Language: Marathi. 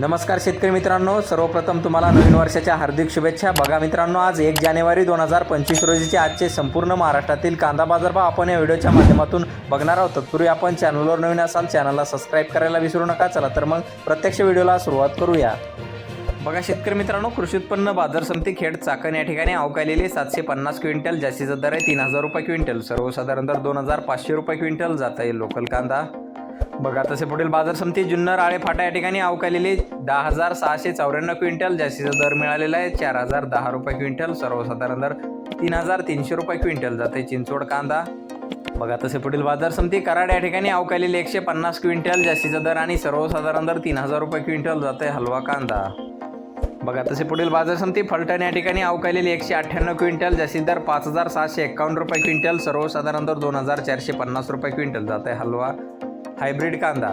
नमस्कार शेतकरी मित्रांनो सर्वप्रथम तुम्हाला नवीन वर्षाच्या हार्दिक शुभेच्छा. बघा मित्रांनो आज एक जानेवारी दोन हजार पंचवीस रोजीचे आजचे संपूर्ण महाराष्ट्रातील कांदा बाजारभाव आपण या व्हिडिओच्या माध्यमातून बघणार आहोत. तत्पूर्वी आपण चॅनलवर नवीन असाल चॅनलला सबस्क्राईब करायला विसरू नका. चला तर मग प्रत्यक्ष व्हिडिओला सुरुवात करूया. बघा शेतकरी मित्रांनो कृषी उत्पन्न बाजार समिती खेड चाकण या ठिकाणी अवकालेले सातशे पन्नास क्विंटल जास्तीचा दर आहे तीन हजार रुपये क्विंटल. सर्वसाधारण दर दोन हजार पाचशे रुपये क्विंटल जात आहे लोकल कांदा. बघा तसे पुढील बाजार समिती जुन्नर आळे फाटा या ठिकाणी अवकालेली दहा हजार सहाशे चौऱ्याण्णव क्विंटल जास्तीचा दर मिळालेला आहे. चार हजार दहा रुपये क्विंटल सर्वसाधारण दर तीन हजार तीनशे रुपये क्विंटल जाते चिंचोड कांदा. बघा तसे पुढील बाजार समिती कराड या ठिकाणी अवकालेली एकशे पन्नास क्विंटल जास्तीचा दर आणि सर्वसाधारण दर तीन हजार रुपये क्विंटल जाते हलवा कांदा. बघा तसे पुढील बाजार समिती फलटण या ठिकाणी अवकालेली एकशे अठ्ठ्याण्णव क्विंटल जास्तीत दर पाच हजार सहाशे एक्कावन्न रुपये क्विंटल सर्वसाधारण दर दोन हजार चारशे पन्नास रुपये क्विंटल जात आहे हलवा. हायब्रिड कांदा